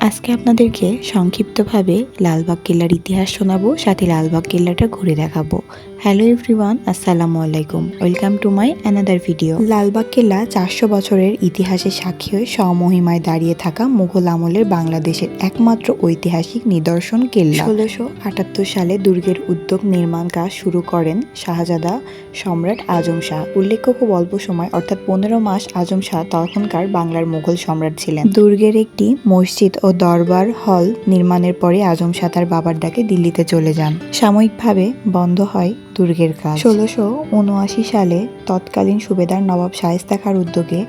আজকে আপনাদেরকে সংক্ষিপ্তভাবে লালবাগ কেল্লার ইতিহাস শোনাবো সাথে লালবাগ কেল্লাটা ঘুরে দেখাবো। হ্যালো এভরিওয়ান, আসসালামু আলাইকুম। Welcome to my another video. Lalbagh কেল্লা চারশো বছরের ইতিহাসের সাক্ষী হয়ে স্বমহিমায় দাঁড়িয়ে থাকা মুঘল আমলের বাংলাদেশের একমাত্র ঐতিহাসিক নিদর্শন কেল্লা। ষোলোশো আটাত্তর সালে দুর্গের উদ্যোগ নির্মাণ কাজ শুরু করেন শাহজাদা সম্রাট আজম শাহ। উল্লেখ্য খুব অল্প সময়, অর্থাৎ পনেরো মাস আজম শাহ তখনকার বাংলার মুঘল সম্রাট ছিলেন। দুর্গের একটি মসজিদ ও দরবার হল নির্মাণের পরে আজম শাহ তার বাবার ডাকে দিল্লিতে চলে যান। সাময়িকভাবে বন্ধ হয় দুর্গের কাজ। ষোলোশো উনআশি সালে তৎকালীন সুবেদার নবাব শায়েস্তা খাঁর উদ্যোগে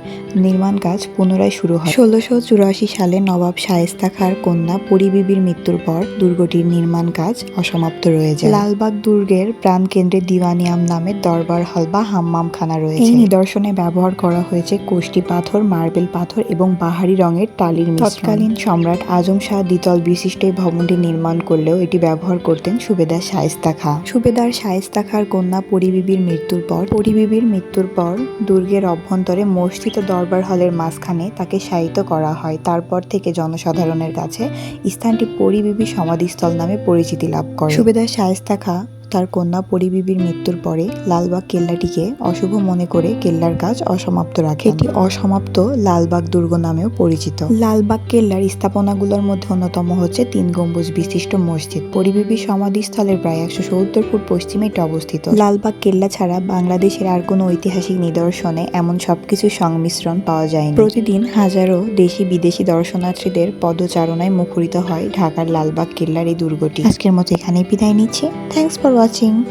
নির্মাণ কাজ পুনরায় শুরু হয়। ষোলোশো চুরাশি সালে নবাব শায়েস্তা খাঁর কন্যা পরিবিবির মৃত্যুর পর দুর্গটির নির্মাণ কাজ অসমাপ্ত রয়ে যায়। লালবাগ দুর্গের প্রাণকেন্দ্রে দিওয়ানিয়াম নামের দরবার হল বা হাম্মামখানা রয়েছে। এই নিদর্শনে ব্যবহার করা হয়েছে কোষ্টি পাথর মার্বেল পাথর এবং বাহারি রঙের টালির তৎকালীন সম্রাট আজম শাহ দ্বিতল বিশিষ্ট এই ভবনটি নির্মাণ করলেও এটি ব্যবহার করতেন সুবেদার শায়েস্তা খাঁ। সুবেদার শায়েস্তা খাঁর কন্যা পরিবিবির মৃত্যুর পর, পরিবিবির মৃত্যুর পর দুর্গের অভ্যন্তরে মসজিদ ও দরবার হলের মাঝখানে তাকে শায়িত করা হয়। তারপর থেকে জনসাধারণের কাছে স্থানটি পরিবিবি সমাধিস্থল নামে পরিচিতি লাভ করে। সুবেদার শায়েস্তা খাঁ তার কন্যা পরিবিবির মৃত্যুর পরে লালবাগ কেল্লাটিকে অশুভ মনে করে কেল্লার কাজ অসমাপ্ত রাখে এটি অসমাপ্ত লালবাগ দুর্গ নামেও পরিচিত। লালবাগ কেল্লার স্থাপনাগুলোর মধ্যে অন্যতম হচ্ছে তিন গম্বুজ বিশিষ্ট মসজিদ। পরিবিবি সমাধিস্থলের প্রায় একশো সত্তর ফুট পশ্চিমে এটি অবস্থিত। লালবাগ কেল্লা ছাড়া বাংলাদেশের আর কোনো ঐতিহাসিক নিদর্শনে এমন সবকিছু সংমিশ্রণ পাওয়া যায়নি। প্রতিদিন হাজারো দেশি বিদেশি দর্শনার্থীদের পদচারণায় মুখরিত হয় ঢাকার লালবাগ কেল্লার এই দুর্গটি। আজকের মতো এখানেই বিদায় নিচ্ছে। Thanks for 表情。